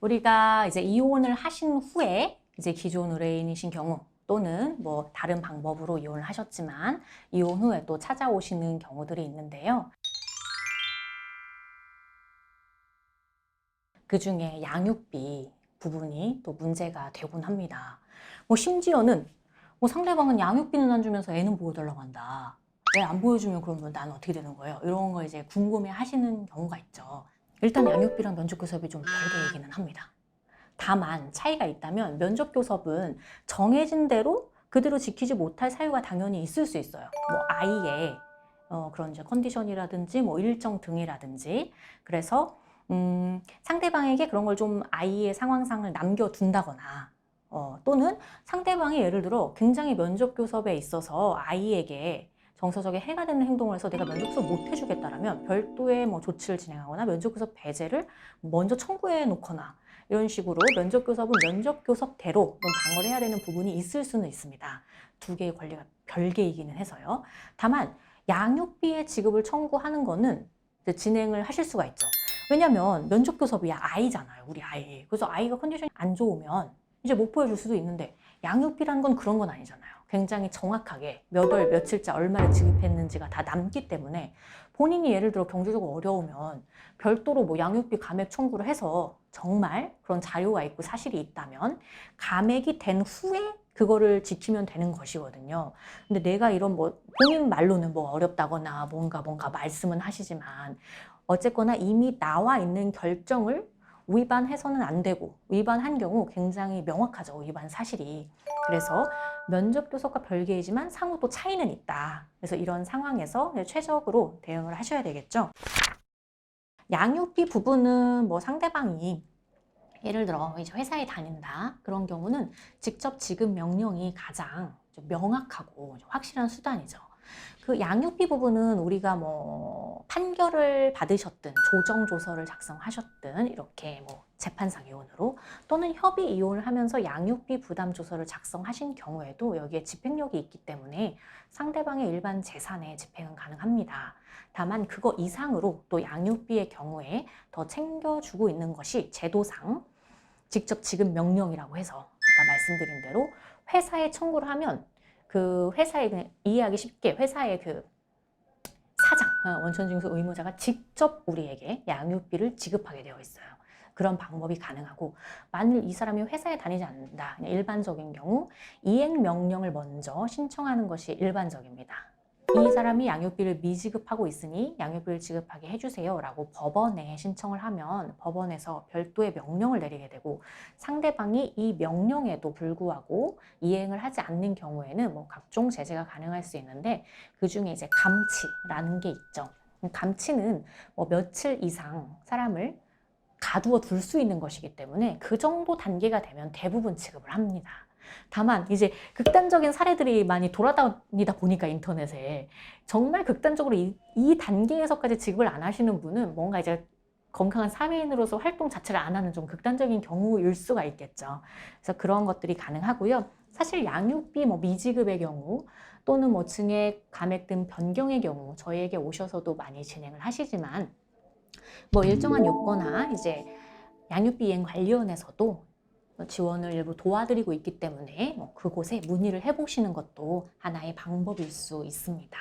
우리가 이제 이혼을 하신 후에 이제 기존 의뢰인이신 경우 또는 뭐 다른 방법으로 이혼을 하셨지만 이혼 후에 또 찾아오시는 경우들이 있는데요. 그 중에 양육비 부분이 또 문제가 되곤 합니다. 뭐 심지어는 뭐 상대방은 양육비는 안 주면서 애는 보여달라고 한다. 왜 안 보여주면 그러면 난 어떻게 되는 거예요? 이런 거 이제 궁금해 하시는 경우가 있죠. 일단 양육비랑 면접교섭이 좀 별개이기는 합니다. 다만 차이가 있다면 면접교섭은 정해진 대로 그대로 지키지 못할 사유가 당연히 있을 수 있어요. 뭐 아이의 어, 그런 이제 컨디션이라든지 뭐 일정 등이라든지 그래서 음, 상대방에게 그런 걸 좀 아이의 상황상을 남겨둔다거나 어, 또는 상대방이 예를 들어 굉장히 면접 교섭에 있어서 아이에게 정서적인 해가 되는 행동을 해서 내가 면접교섭 못 해주겠다라면 별도의 뭐 조치를 진행하거나 면접교섭 배제를 먼저 청구해 놓거나 이런 식으로 면접 교섭은 면접 교섭대로 좀 방어를 해야 되는 부분이 있을 수는 있습니다. 두 개의 권리가 별개이기는 해서요. 다만 양육비의 지급을 청구하는 거는 진행을 하실 수가 있죠. 왜냐면 면접 교섭이 아이잖아요. 우리 아이. 그래서 아이가 컨디션이 안 좋으면 이제 못 보여줄 수도 있는데 양육비라는 건 그런 건 아니잖아요. 굉장히 정확하게 몇 월 며칠자 얼마를 지급했는지가 다 남기 때문에 본인이 예를 들어 경제적으로 어려우면 별도로 뭐 양육비 감액 청구를 해서 정말 그런 자료가 있고 사실이 있다면 감액이 된 후에 그거를 지키면 되는 것이거든요. 근데 내가 이런 뭐 본인 말로는 뭐 어렵다거나 뭔가 뭔가 말씀은 하시지만 어쨌거나 이미 나와 있는 결정을 위반해서는 안 되고 위반한 경우 굉장히 명확하죠. 위반 사실이. 그래서 면접 교섭과 별개이지만 상호 또 차이는 있다. 그래서 이런 상황에서 최적으로 대응을 하셔야 되겠죠. 양육비 부분은 뭐 상대방이 예를 들어 이제 회사에 다닌다 그런 경우는 직접 지급 명령이 가장 좀 명확하고 좀 확실한 수단이죠. 그 양육비 부분은 우리가 뭐 판결을 받으셨든 조정 조서를 작성하셨든 이렇게 뭐 재판상 이혼으로 또는 협의 이혼을 하면서 양육비 부담 조서를 작성하신 경우에도 여기에 집행력이 있기 때문에 상대방의 일반 재산에 집행은 가능합니다. 다만 그거 이상으로 또 양육비의 경우에 더 챙겨주고 있는 것이 제도상 직접 지급 명령이라고 해서 아까 말씀드린 대로 회사에 청구를 하면 그 회사에 이해하기 쉽게 회사의 그 사장 어, 원천징수 의무자가 직접 우리에게 양육비를 지급하게 되어 있어요. 그런 방법이 가능하고 만일 이 사람이 회사에 다니지 않는다 일반적인 경우 이행 명령을 먼저 신청하는 것이 일반적입니다. 이 사람이 양육비를 미지급하고 있으니 양육비를 지급하게 해주세요 라고 법원에 신청을 하면 법원에서 별도의 명령을 내리게 되고 상대방이 이 명령에도 불구하고 이행을 하지 않는 경우에는 뭐 각종 제재가 가능할 수 있는데 그 중에 이제 감치라는 게 있죠. 감치는 뭐 며칠 이상 사람을 가두어 둘 수 있는 것이기 때문에 그 정도 단계가 되면 대부분 지급을 합니다. 다만 이제 극단적인 사례들이 많이 돌아다니다 보니까 인터넷에 정말 극단적으로 이, 이 단계에서까지 지급을 안 하시는 분은 뭔가 이제 건강한 사회인으로서 활동 자체를 안 하는 좀 극단적인 경우일 수가 있겠죠. 그래서 그런 것들이 가능하고요. 사실 양육비 뭐 미지급의 경우 또는 뭐 증액 감액 등 변경의 경우 저희에게 오셔서도 많이 진행을 하시지만 뭐 일정한 요건나 이제 양육비 이행 관련해서도 지원을 일부 도와드리고 있기 때문에 뭐 그곳에 문의를 해보시는 것도 하나의 방법일 수 있습니다.